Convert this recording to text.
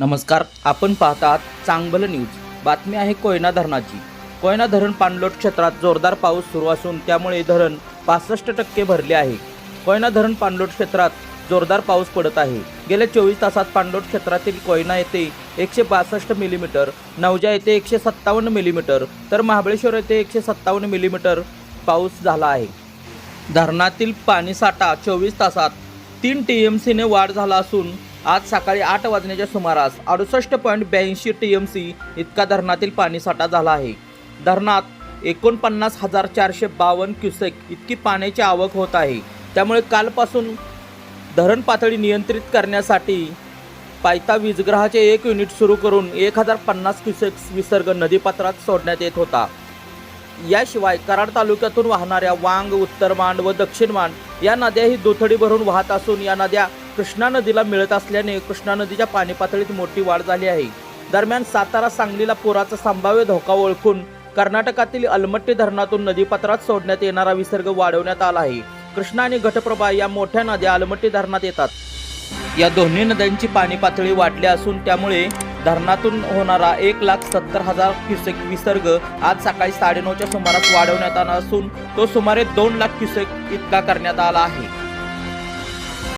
नमस्कार आपण पाहतात चांगलं न्यूज. बातमी आहे कोयना धरणाची. कोयना धरण पाणलोट क्षेत्रात जोरदार पाऊस सुरू असून त्यामुळे धरण पासष्ट टक्के भरले आहे. कोयना धरण पाणलोट क्षेत्रात जोरदार पाऊस पडत आहे. गेल्या चोवीस तासात पाणलोट क्षेत्रातील कोयना येथे एकशे बासष्ट मिलीमीटर नवजा येथे एकशे सत्तावन्न मिलीमीटर तर महाबळेश्वर येथे एकशे सत्तावन्न मिलीमीटर पाऊस झाला आहे. धरणातील पाणीसाठा चोवीस तासात तीन टी एम सीने वाढ झाला असून आज सकाळी आठ वाजण्याच्या सुमारास अडुसष्ट पॉईंट ब्याऐंशी टी एम सी इतका धरणातील पाणीसाठा झाला आहे. धरणात एकोणपन्नास हजार चारशे बावन्न क्युसेक इतकी पाण्याची आवक होत आहे. त्यामुळे कालपासून धरण पातळी नियंत्रित करण्यासाठी पायथा वीजग्रहाचे एक युनिट सुरू करून एक हजार पन्नास क्युसेक्स विसर्ग नदीपात्रात सोडण्यात येत होता. याशिवाय कराड तालुक्यातून वाहणाऱ्या वांग उत्तर मांड व दक्षिण मांड या नद्याही दुथडी भरून वाहत असून या नद्या कृष्णा नदीला मिळत असल्याने कृष्णा नदीच्या पाणी पातळीत मोठी वाढ झाली आहे. दरम्यान सातारा सांगलीला पुराचा संभाव्य धोका ओळखून कर्नाटकातील अलमट्टी धरणातून नदीपात्रात सोडण्यात येणारा विसर्ग वाढवण्यात आला आहे. कृष्णा आणि घटप्रभा या मोठ्या नद्या अलमट्टी धरणात येतात. या दोन्ही नद्यांची पाणी पातळी वाढली असून त्यामुळे धरणातून होणारा एक लाख सत्तर हजार क्युसेक विसर्ग आज सकाळी साडेनऊच्या सुमारास वाढवण्यात आला असून तो सुमारे दोन लाख क्युसेक इतका करण्यात आला आहे.